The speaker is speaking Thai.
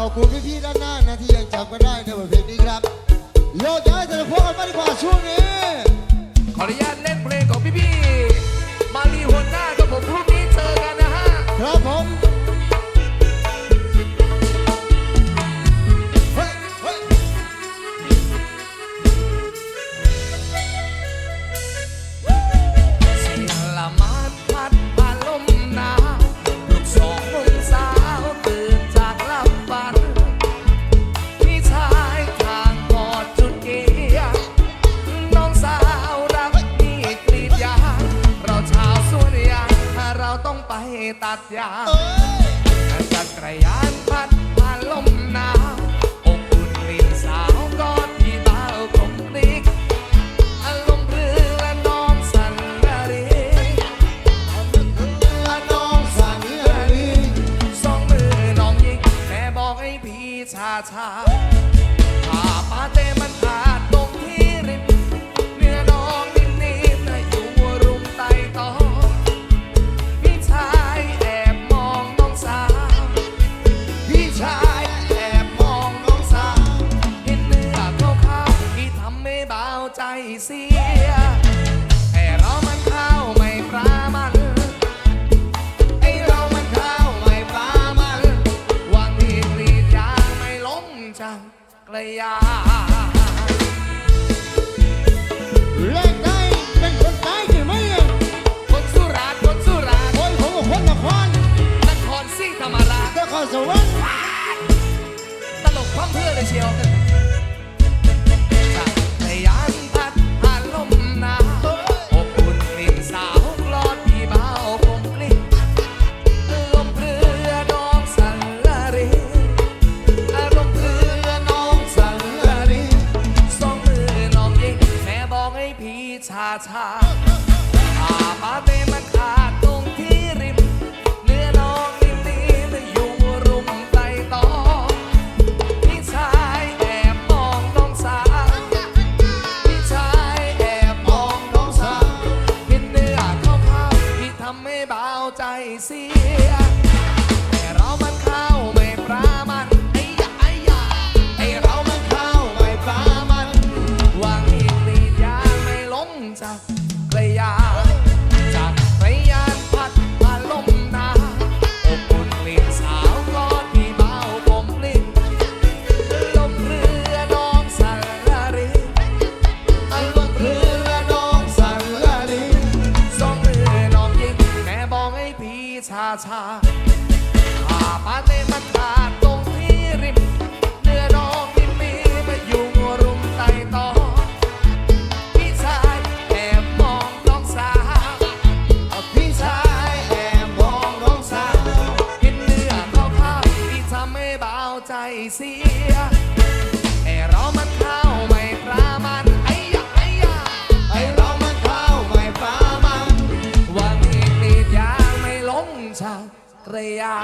ขอบคุณพี่ๆด้านหน้านะที่ยังจำกันได้ในบทเพลงนี้ครับโยกย้ายแต่ละพวกกันมากดีกว่าช่วงนี้ขออนุญาต ตัดยางจักรยานพัดผ่าลมหนาวอบอุ่นกลิ่นสาวกอดที่เบากลมกลิกอารมณ์เรือและน้องสันนารีและน้องสันลาลีสองมือน้องยิงแม่บอกให้พี่ชาชา เสีย แต่เรามันข้าวไม่ปรามันไอเรามันข้าวไม่ปรามันวังที่กรีดยางไม่ล้มจังกระยาเล่นได้เป็นคนตายใช่ไหมเนี่ยคนสุราษฎร์คนสุราษฎร์คนผมกับคนนครนครศรีธรรมราชนครสวรรค์ตลกพร้อมเพื่อเลยเชียว บอกให้พี่ชา จากกระยาจากกระยานพัดผ่าลมหนาวอบอุ่นกลิ่นสาวกอดที่เบาผมลิ้นลมเรือน้องสันลารีลมเรือน้องสันลารีสองมือน้องยิงแม่บอกให้พี่ชาชาอาปาเต้มันขาดตรงที่ริม เสียไอเรามันเข้าวไม่ปรามันไอ้ยะไอ้ยะไอเรามันเข้าวไม่ปรามันว่ามีกรีดยางไม่ล้มชากระยา